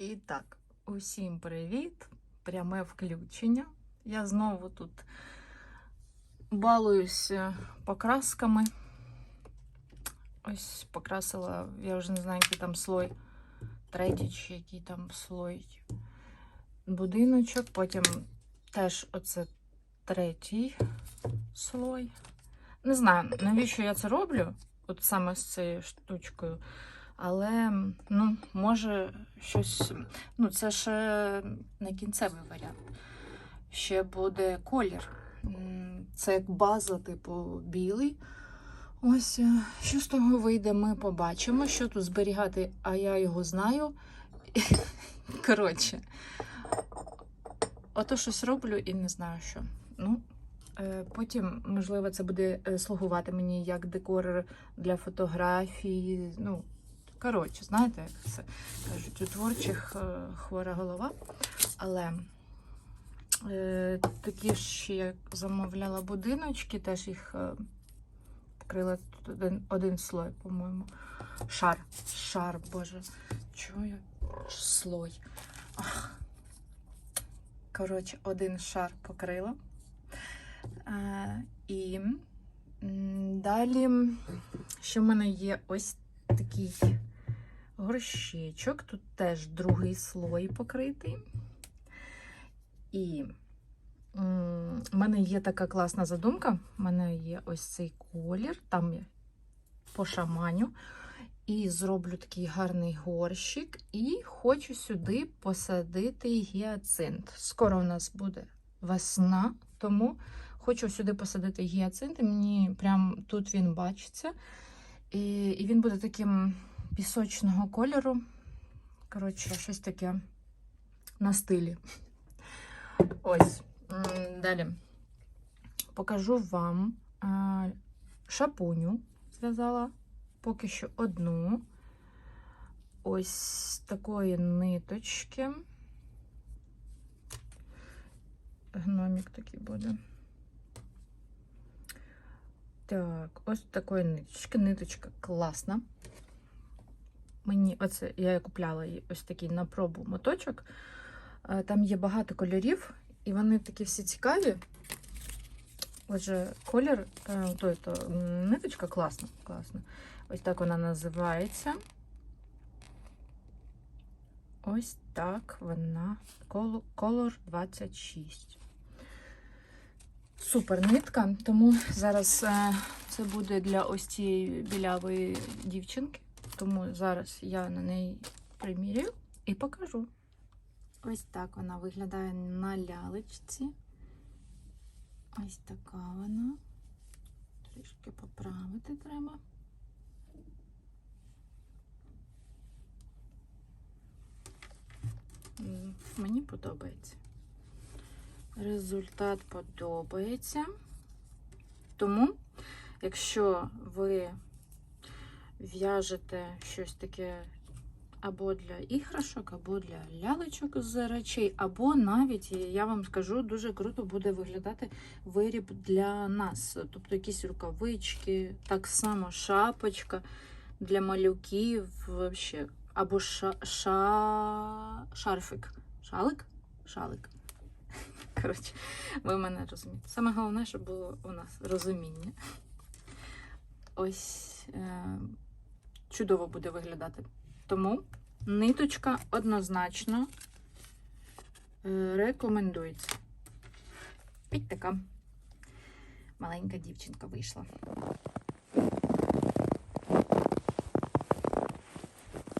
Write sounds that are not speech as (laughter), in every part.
І так, усім привіт! Пряме включення. Я знову тут балуюся покрасками. Ось покрасила, я вже не знаю, який там слой, третій чи який там слой будиночок. Потім теж оце третій слой. Не знаю, навіщо я це роблю, от саме з цією штучкою. Але, ну, може, щось. Ну, це ще не кінцевий варіант. Ще буде колір. Це як база, типу, білий. Ось, е, що з того вийде, ми побачимо, що тут зберігати, а я його знаю. (laughs) Коротше, ото щось роблю і не знаю що. Ну, е, потім, можливо, це буде е, слугувати мені як декор для фотографій. Ну, коротше, знаєте, як це кажуть, у творчих е, хвора голова. Але е, такі ж я замовляла будиночки, теж їх е, покрила тут один, один слой, по-моєму. Шар. Шар, боже. Чого я? Слой. Ах. Коротше, один шар покрила. Е, і далі, що в мене є ось такий горщичок. Тут теж другий слой покритий. І в мене є така класна задумка. У мене є ось цей колір, там я пошаманю. І зроблю такий гарний горщик. І хочу сюди посадити гіацинт. Скоро у нас буде весна, тому хочу сюди посадити гіацинт. І мені прям тут він бачиться. І він буде таким пісочного кольору. Коротше, щось таке на стилі. Ось. Далі покажу вам шапуню. Зв'язала поки що одну. Ось такої ниточки. Гномік такий буде. Так, ось такої ниточки. Ниточка класна. Мені оце я купляла ось такий на пробу моточок. Е, Там є багато кольорів, і вони такі всі цікаві. Отже, колір, е, то, то ниточка класна, класна. Ось так вона називається. Ось так вона. Коло- Color 26. Супер нитка, тому зараз е, це буде для ось цієї білявої дівчинки. Тому зараз я на неї примірюю і покажу. Ось так вона виглядає на лялечці. Ось така вона. Трішки поправити треба. Мені подобається. Результат подобається. Тому, якщо ви в'яжете щось таке або для іграшок, або для лялечок з речей, або навіть, я вам скажу, дуже круто буде виглядати виріб для нас. Тобто якісь рукавички, так само шапочка для малюків, вообще. або ша, ша, шарфик. Шалик? Шалик. (laughs) Коротше, ви мене розумієте. Саме головне, щоб було у нас розуміння. Ось е, чудово буде виглядати. Тому ниточка однозначно е, рекомендується. Ось така маленька дівчинка вийшла.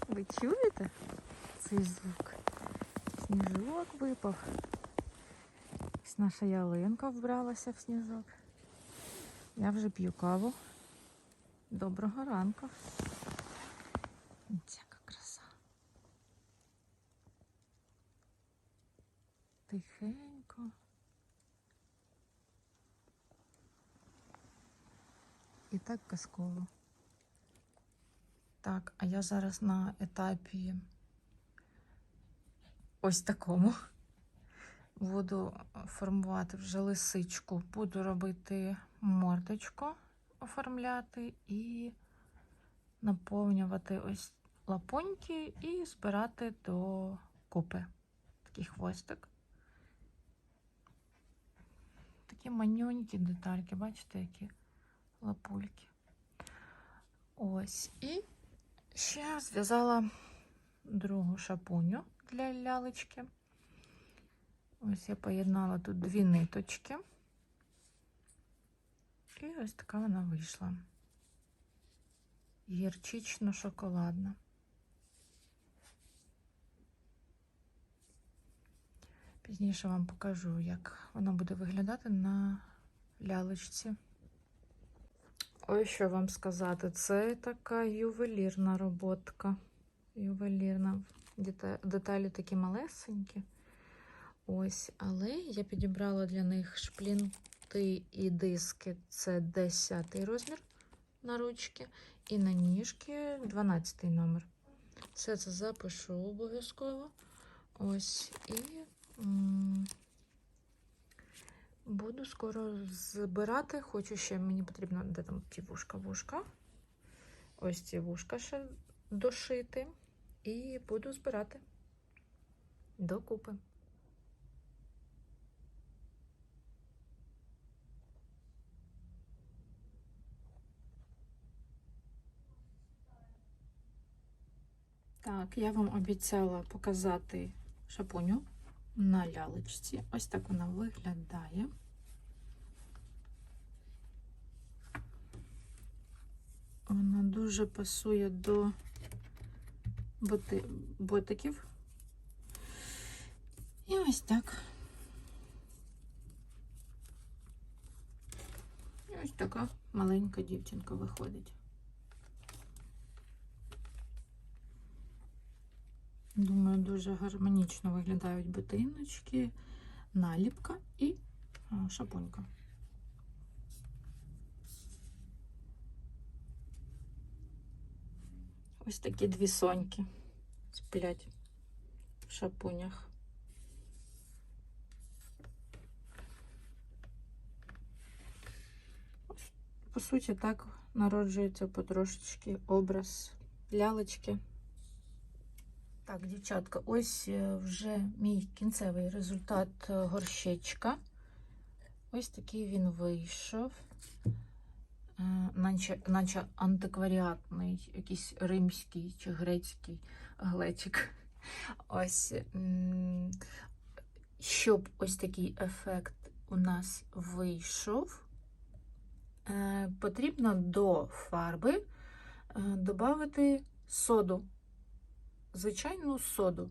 Ви чуєте цей звук? Сніжок випав. Наша ялинка вбралася в сніжок. Я вже п'ю каву. Доброго ранку. Яка краса. Тихенько. І так казково. Так, а я зараз на етапі ось такому. Буду формувати вже лисичку, буду робити мордочку, оформляти і наповнювати ось лапоньки і збирати до купи. Такий хвостик. Такі манюнькі детальки, бачите, які лапульки. Ось. І ще зв'язала другу шапуню для лялечки. Ось я поєднала тут дві ниточки. І ось така вона вийшла. Гірчично-шоколадна. Пізніше вам покажу, як вона буде виглядати на лялечці. Ось що вам сказати, це така ювелірна роботка. Ювелірна. Деталі такі малесенькі. Ось, але я підібрала для них шплінти і диски. Це 10 розмір на ручки, і на ніжки 12 номер. Все це запишу обов'язково. Ось і буду скоро збирати. Хочу ще мені потрібно, де там ті вушка, вушка. Ось ці вушка ще дошити. І буду збирати докупи. Так, я вам обіцяла показати шапуню на лялечці. Ось так вона виглядає. Вона дуже пасує до боти... ботиків. І ось так. І ось така маленька дівчинка виходить. Думаю, дуже гармонічно виглядають ботиночки, наліпка і а, шапонька. Ось такі дві соньки сплять в шапунях. По суті, так народжується потрошечки образ лялечки. Так, дівчатка, ось е, вже мій кінцевий результат е, горщечка. Ось такий він вийшов. Е, Наче, наче антикваріатний, якийсь римський чи грецький глечик. (laughs) Ось, щоб ось такий ефект у нас вийшов, потрібно до фарби додати соду звичайну соду.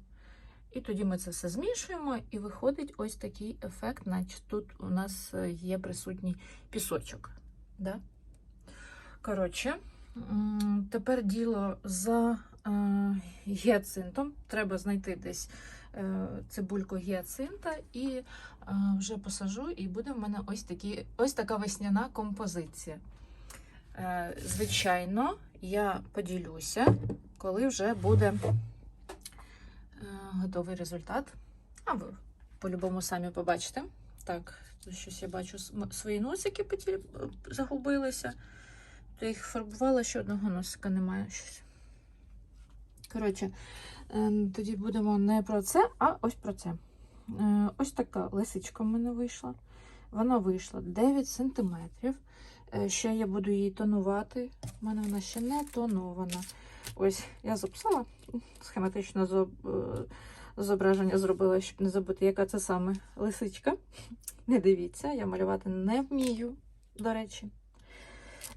І тоді ми це все змішуємо, і виходить ось такий ефект, наче тут у нас е, є присутній пісочок. Да? Коротше, тепер діло за е, гіацинтом. Треба знайти десь е, цибульку гіацинта і вже посажу, і буде в мене ось, такі, ось така весняна композиція. Звичайно, я поділюся, коли вже буде готовий результат. А ви по-любому самі побачите. Так, тут щось я бачу, свої носики потім загубилися. То їх фарбувала, ще одного носика немає. Щось. Коротше, е, тоді будемо не про це, а ось про це. Е, Ось така лисичка в мене вийшла. Вона вийшла 9 см. Ще я буду її тонувати. У мене вона ще не тонована. Ось я записала схематичне е, зображення зробила, щоб не забути, яка це саме лисичка. Не дивіться, я малювати не вмію, до речі.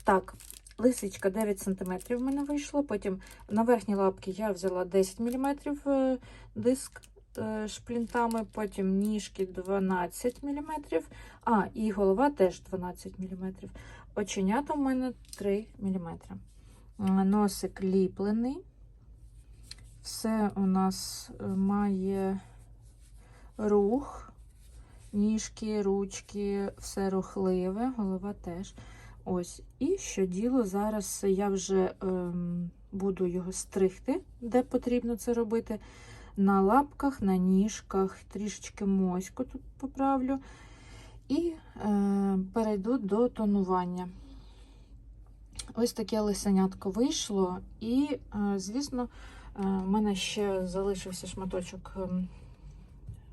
Так, лисичка 9 см в мене вийшло. Потім на верхні лапки я взяла 10 мм диск е, шплінтами, потім ніжки 12 мм, а, і голова теж 12 мм. Оченята в мене 3 мм. Носик ліплений. Все у нас е, має рух, ніжки, ручки, все рухливе, голова теж. Ось. І що діло, зараз я вже ем, буду його стригти, де потрібно це робити. На лапках, на ніжках, трішечки моську тут поправлю. І е, перейду до тонування. Ось таке лисенятко вийшло. І, е, звісно, У мене ще залишився шматочок ем,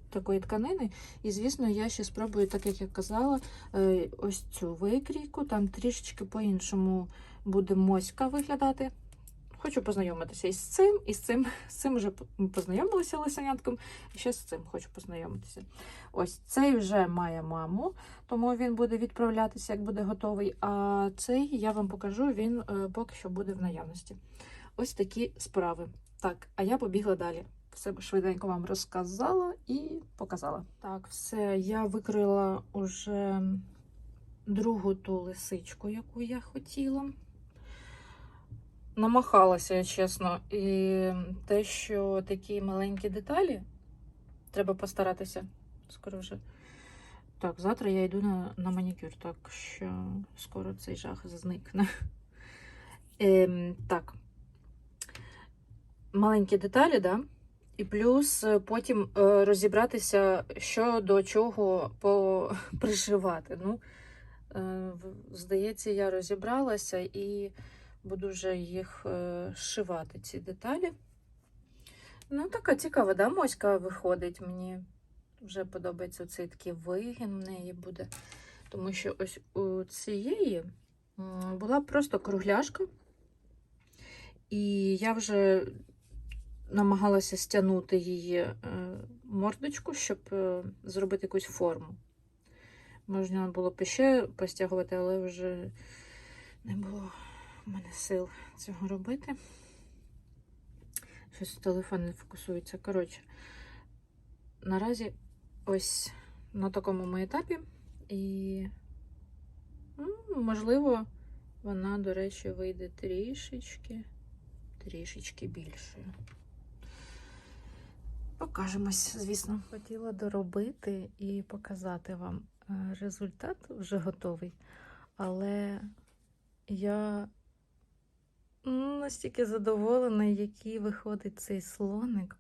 такої тканини. І, звісно, я ще спробую, так як я казала, е, ось цю викрійку. Там трішечки по-іншому буде моська виглядати. Хочу познайомитися із цим, і з цим, з цим вже ми познайомилися лисенятком, і ще з цим хочу познайомитися. Ось цей вже має маму, тому він буде відправлятися, як буде готовий. А цей я вам покажу, він е, поки що буде в наявності. Ось такі справи. Так, а я побігла далі. Все швиденько вам розказала і показала. Так, все, я викрила уже другу ту лисичку, яку я хотіла. Намахалася, чесно. І те, що такі маленькі деталі, треба постаратися. Скоро вже. Так, завтра я йду на, на манікюр, так що скоро цей жах зникне. (laughs) Ем, так. Маленькі деталі, да? І плюс е, потім е, розібратися, що до чого (laughs) пришивати. Ну, е, здається, я розібралася і буду вже їх е, шивати, ці деталі. Ну, така цікава, да, моська виходить. Мені вже подобається цей такий вигін в неї буде. Тому що ось у цієї була просто кругляшка. І я вже намагалася стягнути її е, мордочку, щоб е, зробити якусь форму. Можна було б ще постягувати, але вже не було в мене сил цього робити. Щось телефон не фокусується. Коротше, наразі ось на такому ми етапі, і, ну, можливо, вона, до речі, вийде трішечки, трішечки більшою. Покажемось, звісно. Хотіла доробити і показати вам е, результат вже готовий, але я настільки задоволена, який виходить цей слоник.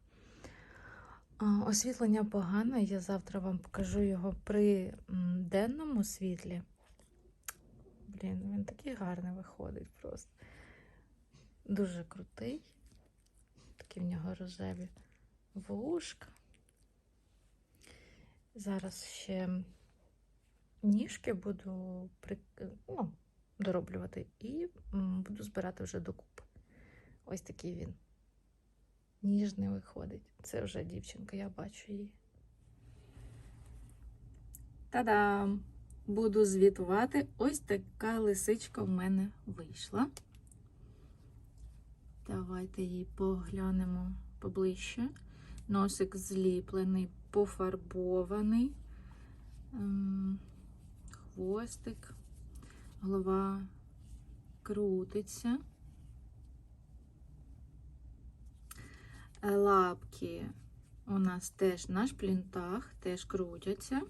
Освітлення погане, я завтра вам покажу його при денному світлі. Блін, він такий гарний виходить просто. Дуже крутий. Такі в нього рожеві вушка. Зараз ще ніжки буду при... ну, дороблювати і буду збирати вже докупи. Ось такий він. Ніжний виходить. Це вже дівчинка, я бачу її. Та-дам! Буду звітувати. Ось така лисичка в мене вийшла. Давайте її поглянемо поближче. Носик зліплений, пофарбований, ем, хвостик, голова крутиться. Лапки у нас теж на шплінтах, теж крутяться.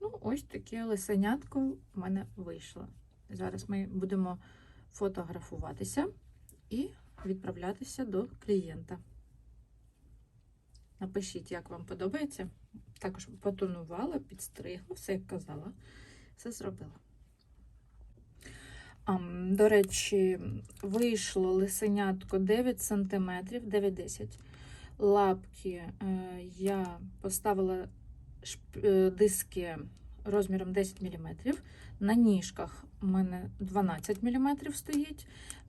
Ну, ось таке лисенятко в мене вийшло. Зараз ми будемо фотографуватися і відправлятися до клієнта. Напишіть, як вам подобається. Також потонувала, підстригла, все як казала, все зробила. До речі, вийшло лисенятко 9 см, 9-10 Лапки е, я поставила е, диски розміром 10 мм. На ніжках у мене 12 мм стоїть.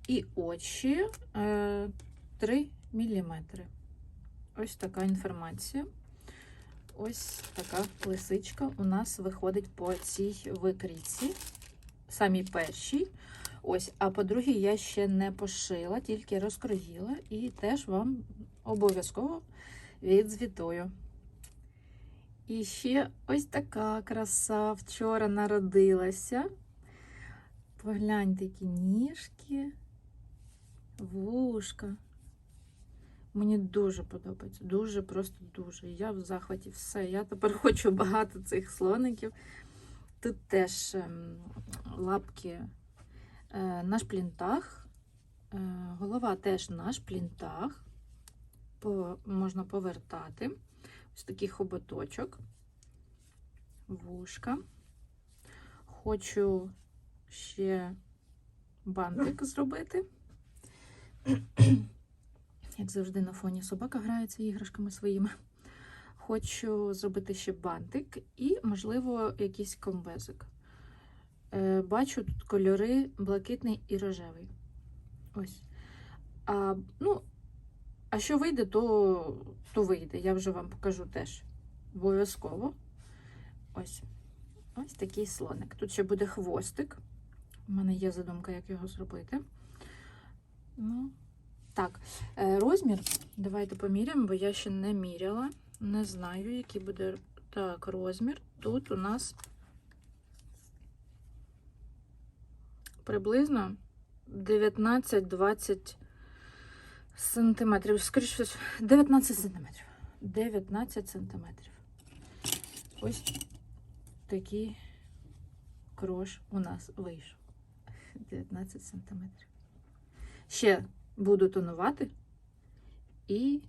І очі е, 3 мм. Ось така інформація. Ось така лисичка у нас виходить по цій викрійці. Самій першій. Ось, а по другій я ще не пошила, тільки розкроїла і теж вам обов'язково відзвітую. І ще ось така краса вчора народилася. Погляньте, які ніжки, вушка. Мені дуже подобається. Дуже, просто дуже. Я в захваті все. Я тепер хочу багато цих слоників. Тут теж ем, лапки е, на шплінтах, е, голова теж на шплінтах. По, можна повертати. Ось такий хоботочок, вушка. Хочу ще бантик зробити. Як завжди, на фоні собака грається іграшками своїми. Хочу зробити ще бантик і, можливо, якийсь комбезик. Е, бачу тут кольори блакитний і рожевий. Ось. А, ну, а що вийде, то, то вийде. Я вже вам покажу теж. Обов'язково. Ось. Ось такий слоник. Тут ще буде хвостик. У мене є задумка, як його зробити. Ну, так, е, розмір. Давайте поміряємо, бо я ще не міряла. Не знаю, який буде так, розмір. Тут у нас приблизно 19-20 сантиметрів. Скоріше, всього, 19 сантиметрів. 19 сантиметрів. Ось такий крош у нас вийшов. 19 сантиметрів. Ще буду тонувати і,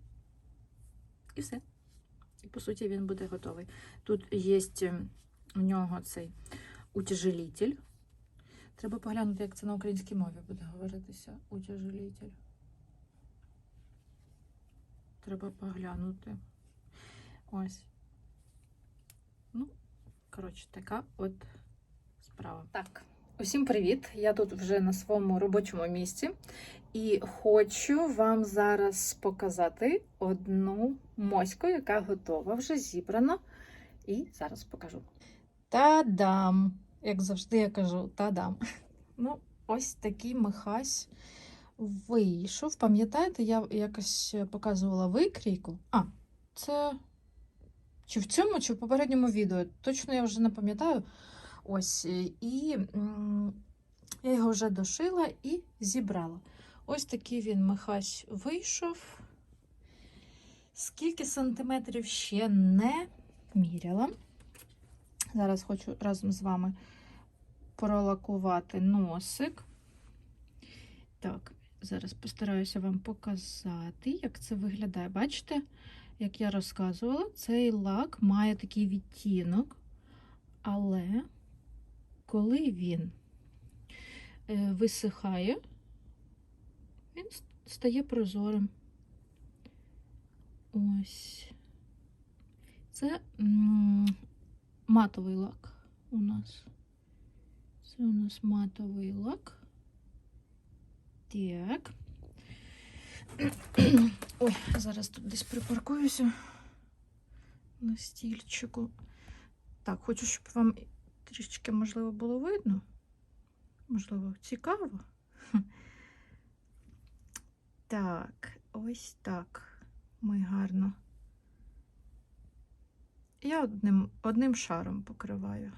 і все. І по суті він буде готовий. Тут є у нього цей утяжелитель. Треба поглянути, як це на українській мові буде говоритися. Утяжелитель. Треба поглянути. Ось. Ну, коротше, така от справа. Так, усім привіт! Я тут вже на своєму робочому місці. І хочу вам зараз показати одну моську, яка готова, вже зібрана. І зараз покажу. Та-дам! Як завжди я кажу, та-дам. (laughs) Ну, ось такий михась вийшов. Пам'ятаєте, я якось показувала викрійку. А, це чи в цьому, чи в попередньому відео. Точно я вже не пам'ятаю. Ось, і я його вже дошила і зібрала. Ось такий він михась вийшов. Скільки сантиметрів ще не міряла. Зараз хочу разом з вами пролакувати носик. Так, зараз постараюся вам показати, як це виглядає. Бачите, як я розказувала, цей лак має такий відтінок, але коли він е, висихає, він стає прозорим. Ось. Це матовий лак у нас. Це у нас матовий лак. Так. (clears throat) Ой, зараз тут десь припаркуюся на стільчику. Так, хочу, щоб вам трішечки, можливо, було видно. Можливо, цікаво. Так, ось так. Ми гарно. Я одним, одним шаром покриваю.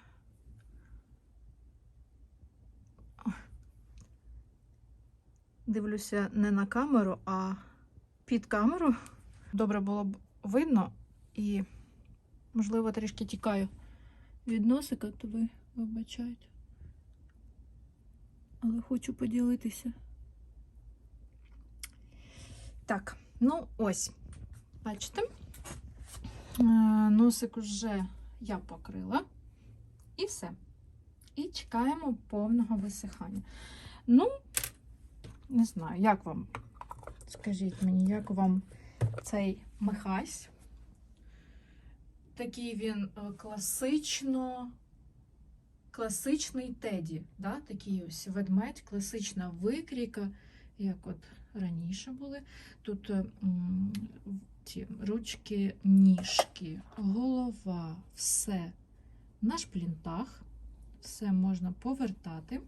Дивлюся не на камеру, а під камеру. Добре було б видно і, можливо, трішки тікаю від носика, то ви вибачайте. Але хочу поділитися. Так, ну ось, бачите, Е, носик вже я покрила. І все. І чекаємо повного висихання. Ну, не знаю, як вам, скажіть мені, як вам цей михась? Такий він е, класично, класичний теді, да? такий ось ведмедь, класична викрійка, як от раніше були. Тут е, ці ручки, ніжки, голова, все на шплінтах, все можна повертати.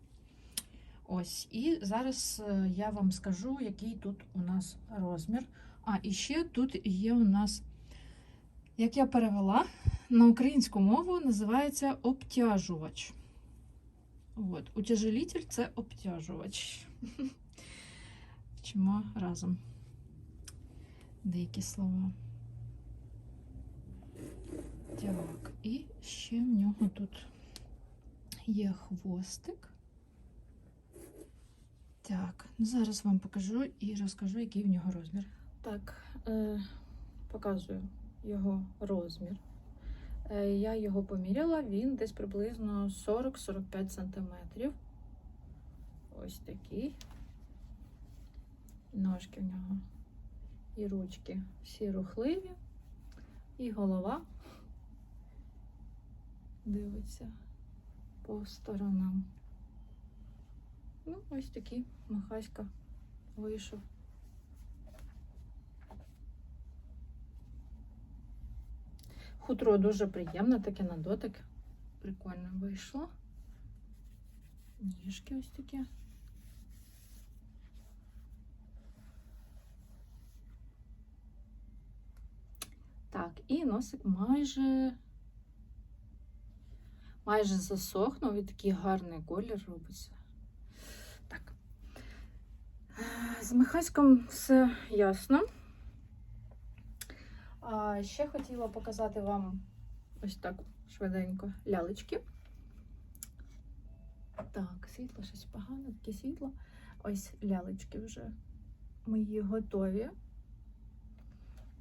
Ось, і зараз е, я вам скажу, який тут у нас розмір. А, і ще тут є у нас, як я перевела, на українську мову називається обтяжувач. От, утяжелитель це обтяжувач. (laughs) Вчимо разом деякі слова. Так, і ще в нього тут є хвостик. Так, ну зараз вам покажу і розкажу, який в нього розмір. Так, е, показую його розмір. Е, я його поміряла, він десь приблизно 40-45 см. Ось такий. На ніжки в нього. І ручки всі рухливі, і голова дивиться по сторонам. Ну, ось такий махаська вийшов. Хутро дуже приємне, таке на дотик. Прикольно вийшло. Ніжки ось такі. Так, і носик майже майже засохнув і такий гарний колір робиться. Так. Е, З Михаськом все ясно. А ще хотіла показати вам ось так швиденько лялечки. Так, світло щось погане, таке світло. Ось лялечки вже мої готові.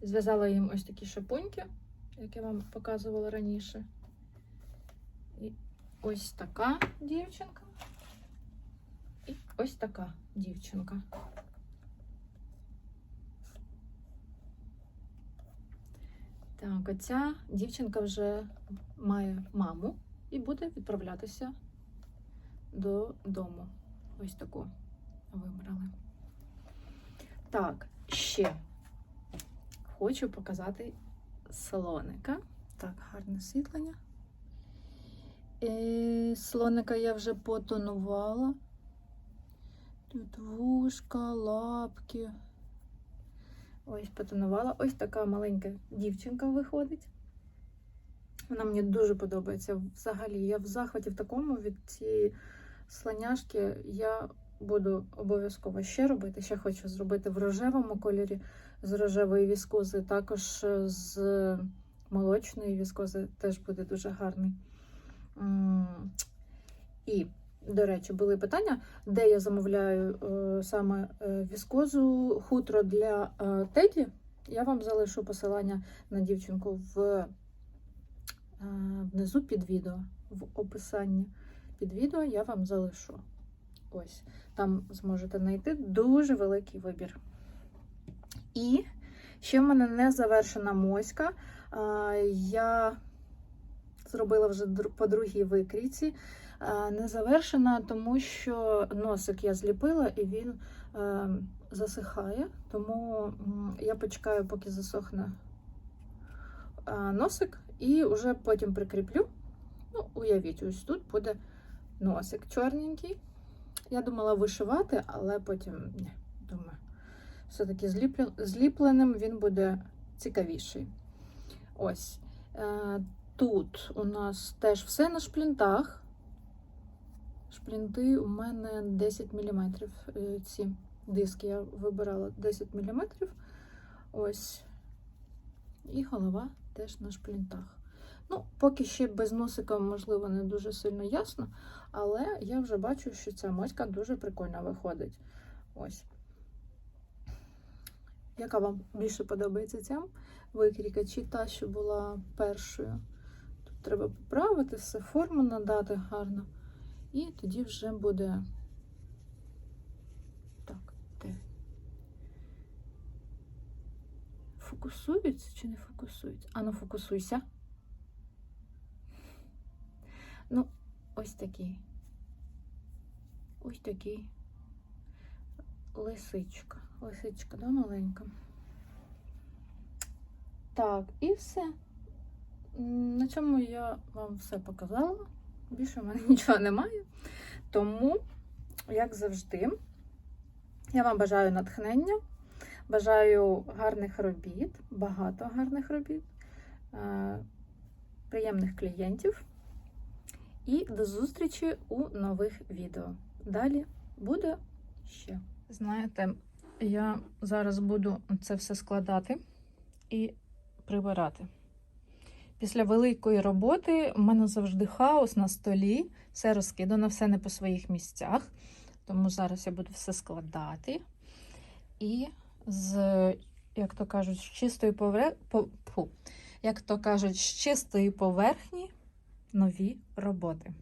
Зв'язала їм ось такі шапоньки, як я вам показувала раніше. І ось така дівчинка. І ось така дівчинка. Так, оця дівчинка вже має маму і буде відправлятися додому. Ось таку вибрали. Так, ще хочу показати слоника. Так, гарне освітлення. І слоника я вже потонувала. Тут вушка, лапки. Ось потонувала. Ось така маленька дівчинка виходить. Вона мені дуже подобається. Взагалі, я в захваті в такому від цієї слоняшки я буду обов'язково ще робити. Ще хочу зробити в рожевому кольорі з рожевої віскози, також з молочної віскози теж буде дуже гарний. І, до речі, були питання, де я замовляю е, саме е, віскозу хутро для е, Теді. Я вам залишу посилання на дівчинку в, е, внизу під відео, в описанні під відео я вам залишу. Ось, там зможете знайти дуже великий вибір. І ще в мене не завершена моська. Я зробила вже по другій викрійці. Не завершена, тому що носик я зліпила і він е, засихає. Тому я почекаю, поки засохне носик, і вже потім прикріплю. Ну, уявіть, ось тут буде носик чорненький. Я думала вишивати, але потім не, думаю, все-таки зліпленим він буде цікавіший. Ось. Е, Тут у нас теж все на шплінтах. Шплінти у мене 10 мм. Ці диски я вибирала 10 мм. Ось. І голова теж на шплінтах. Ну, поки ще без носика, можливо, не дуже сильно ясно, але я вже бачу, що ця моська дуже прикольно виходить. Ось. Яка вам більше подобається ця викрійка, чи та, що була першою? Тут треба поправити, все форму надати гарно. І тоді вже буде. Так, де? Фокусується чи не фокусується? Ану, фокусуйся. Ну, ось такий. Ось такий. Лисичка. Лисичка, да, маленька. Так, і все. На цьому я вам все показала. Більше в мене (laughs) нічого немає. Тому, як завжди, я вам бажаю натхнення, бажаю гарних робіт, багато гарних робіт, е, приємних клієнтів. І до зустрічі у нових відео. Далі буде ще. Знаєте, я зараз буду це все складати і прибирати. Після великої роботи в мене завжди хаос на столі, все розкидано, все не по своїх місцях. Тому зараз я буду все складати. І з, як то кажуть, з чистої повер... як то кажуть, з чистої поверхні нові роботи.